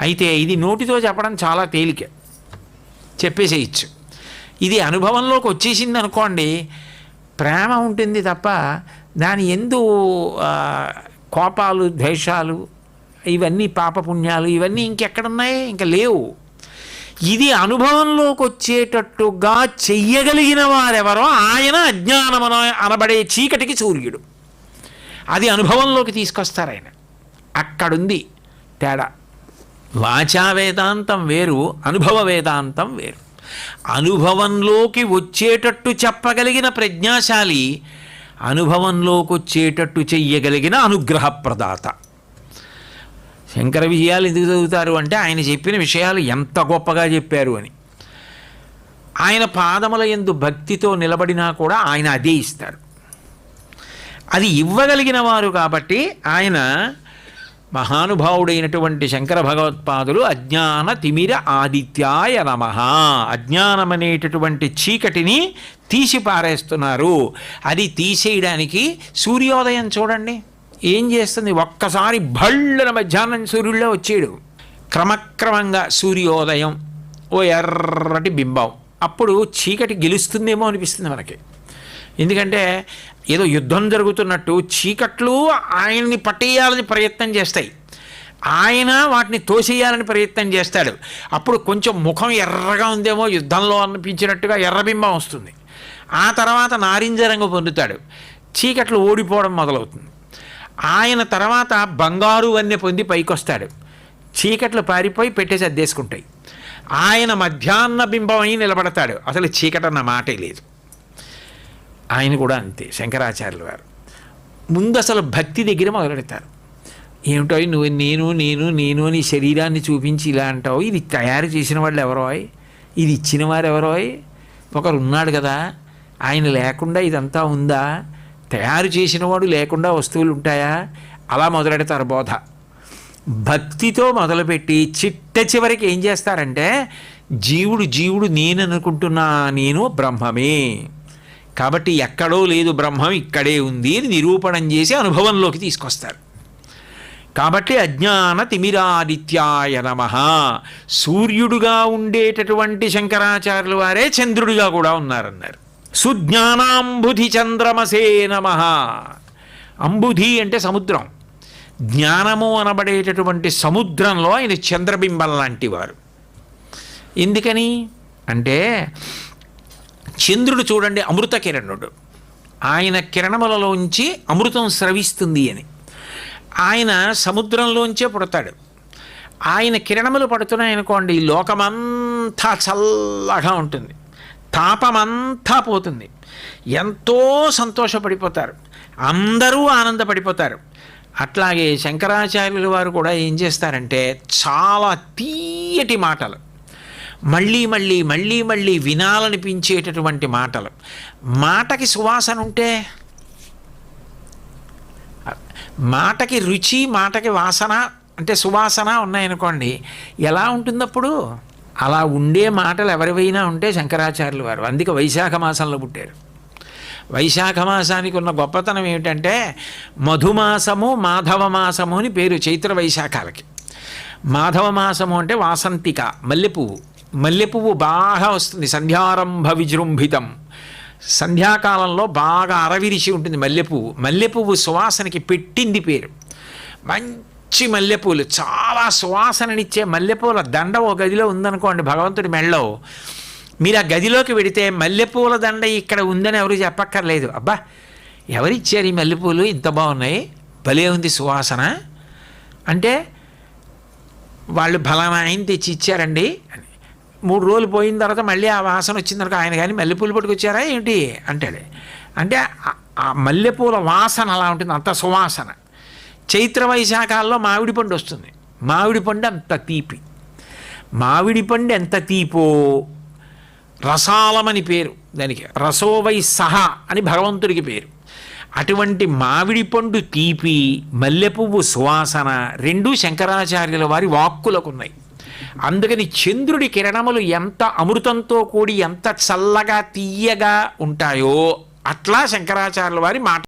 అయితే ఇది నోటితో చెప్పడం చాలా తేలిక. చెప్పేసేయచ్చు. ఇది అనుభవంలోకి వచ్చేసింది అనుకోండి ప్రేమ ఉంటుంది తప్ప దాని ఎందు కోపాలు ద్వేషాలు ఇవన్నీ పాపపుణ్యాలు ఇవన్నీ ఇంకెక్కడున్నాయి? ఇంకా లేవు. ఇది అనుభవంలోకి వచ్చేటట్టుగా చెయ్యగలిగిన వారెవరో ఆయన అజ్ఞానమన అనబడే చీకటికి సూర్యుడు. అది అనుభవంలోకి తీసుకొస్తారు ఆయన. అక్కడుంది తేడా. వాచా వేదాంతం వేరు అనుభవ వేదాంతం వేరు. అనుభవంలోకి వచ్చేటట్టు చెప్పగలిగిన ప్రజ్ఞాశాలి అనుభవంలోకి వచ్చేటట్టు చెయ్యగలిగిన అనుగ్రహ ప్రదాత శంకర విజయాలు ఎందుకు చదువుతారు అంటే ఆయన చెప్పిన విషయాలు ఎంత గొప్పగా చెప్పారు అని. ఆయన పాదముల ఎందు భక్తితో నిలబడినా కూడా ఆయన అదే ఇస్తారు. అది ఇవ్వగలిగిన వారు కాబట్టి ఆయన మహానుభావుడైనటువంటి శంకర భగవత్పాదులు అజ్ఞాన తిమిర ఆదిత్యాయ నమ. అజ్ఞానమనేటటువంటి చీకటిని తీసి పారేస్తున్నారు. అది తీసేయడానికి సూర్యోదయం చూడండి. ఏం చేస్తుంది? ఒక్కసారి భళ్ళన మధ్యాహ్నం సూర్యుల్లో వచ్చేడు. క్రమక్రమంగా సూర్యోదయం ఓ ఎర్రటి బింబం. అప్పుడు చీకటి గెలుస్తుందేమో అనిపిస్తుంది మనకి. ఎందుకంటే ఏదో యుద్ధం జరుగుతున్నట్టు చీకట్లు ఆయన్ని పట్టేయాలని ప్రయత్నం చేస్తాయి. ఆయన వాటిని తోసేయాలని ప్రయత్నం చేస్తాడు. అప్పుడు కొంచెం ముఖం ఎర్రగా ఉందేమో యుద్ధంలో అనిపించినట్టుగా ఎర్రబింబం వస్తుంది. ఆ తర్వాత నారింజ రంగు పొందుతాడు. చీకట్లు ఓడిపోవడం మొదలవుతుంది. ఆయన తర్వాత బంగారు వన్నె పొంది పైకొస్తాడు. చీకట్లు పారిపోయి పెట్టేసి అద్దేసుకుంటాయి ఆయన మధ్యాహ్న బింబమై నిలబడతాడు. అసలు చీకటన్న మాటే లేదు. ఆయన కూడా అంతే శంకరాచార్యులు వారు ముందు అసలు భక్తి దగ్గర మొదలెడతారు. ఏమిటో నువ్వు నేను నేను నేను అని శరీరాన్ని చూపించి ఇలా అంటావు ఇది తయారు చేసిన వాళ్ళు ఎవరోయ్ ఇది ఇచ్చిన వారు ఎవరోయ్ ఒకరు ఉన్నాడు కదా ఆయన లేకుండా ఇదంతా ఉందా? తయారు చేసిన వాడు లేకుండా వస్తువులు ఉంటాయా? అలా మొదలెడతారు బోధ. భక్తితో మొదలుపెట్టి చిట్ట చివరికి ఏం చేస్తారంటే జీవుడు జీవుడు నేను అనుకుంటున్నా నేను బ్రహ్మమే. కాబట్టి ఎక్కడో లేదు బ్రహ్మం ఇక్కడే ఉంది అని నిరూపణం చేసి అనుభవంలోకి తీసుకొస్తారు. కాబట్టి అజ్ఞాన తిమిరాదిత్యాయ నమ. సూర్యుడుగా ఉండేటటువంటి శంకరాచార్యులు వారే చంద్రుడిగా కూడా ఉన్నారన్నారు. సుజ్ఞానాంబుధి చంద్రమసే నమ. అంబుధి అంటే సముద్రం. జ్ఞానము అనబడేటటువంటి సముద్రంలో ఆయన చంద్రబింబం లాంటి వారు. ఎందుకని? అంటే చంద్రుడు చూడండి అమృత కిరణుడు. ఆయన కిరణములలోంచి అమృతం స్రవిస్తుంది అని. ఆయన సముద్రంలోంచే పుడతాడు. ఆయన కిరణములు పడుతున్నాయనుకోండి లోకమంతా చల్లగా ఉంటుంది. తాపమంతా పోతుంది. ఎంతో సంతోషపడిపోతారు. అందరూ ఆనందపడిపోతారు. అట్లాగే శంకరాచార్యుల వారు కూడా ఏం చేస్తారంటే చాలా తీయటి మాటలు. మళ్ళీ మళ్ళీ మళ్ళీ మళ్ళీ వినాలనిపించేటటువంటి మాటలు. మాటకి సువాసన ఉంటే? మాటకి రుచి మాటకి వాసన అంటే సువాసన ఉన్నాయనుకోండి. ఎలా ఉంటుందప్పుడు? అలా ఉండే మాటలు ఎవరివైనా ఉంటే శంకరాచార్యులు వారు. అందుకే వైశాఖ మాసంలో పుట్టారు. వైశాఖ మాసానికి ఉన్న గొప్పతనం ఏమిటంటే మధుమాసము మాధవ మాసము అని పేరు చైత్ర వైశాఖాలకి. మాధవ మాసము అంటే వాసంతిక మల్లెపువ్వు. మల్లెపువ్వు బాగా వస్తుంది. సంధ్యారంభ విజృంభితం. సంధ్యాకాలంలో బాగా అరవిరిచి ఉంటుంది మల్లెపువ్వు. మల్లెపువ్వు సువాసనకి పెట్టింది పేరు. మంచి మల్లెపూలు. చాలా సువాసననిచ్చే మల్లెపూల దండ ఓ గదిలో ఉందనుకోండి భగవంతుడి మెళ్ళో. మీరు ఆ గదిలోకి వెడితే మల్లెపూల దండ ఇక్కడ ఉందని ఎవరు చెప్పక్కర్లేదు. అబ్బా! ఎవరిచ్చారు ఈ మల్లెపూలు? ఇంత బాగున్నాయి. భలే ఉంది సువాసన. అంటే వాళ్ళు బలమైన తెచ్చి ఇచ్చారండి అని మూడు రోజులు పోయిన తర్వాత మళ్ళీ ఆ వాసన వచ్చిందనుకో ఆయన కానీ మల్లెపూలు పట్టుకొచ్చారా ఏంటి? అంటాడు. అంటే ఆ- మల్లెపూల వాసన అలా ఉంటుంది అంత సువాసన. చైత్ర వైశాఖాల్లో మామిడి పండు వస్తుంది. మామిడి పండు అంత తీపి. మామిడి పండు ఎంత తీపో? రసాలమని పేరు దానికి. రసోవై సహ అని భగవంతుడికి పేరు. అటువంటి మామిడి పండు తీపి మల్లెపువ్వు సువాసన రెండూ శంకరాచార్యుల వారి వాక్కులకు ఉన్నాయి అందుకని చంద్రుడి కిరణములు ఎంత అమృతంతో కూడి ఎంత చల్లగా తీయగా ఉంటాయో అట్లా శంకరాచార్యుల వారి మాట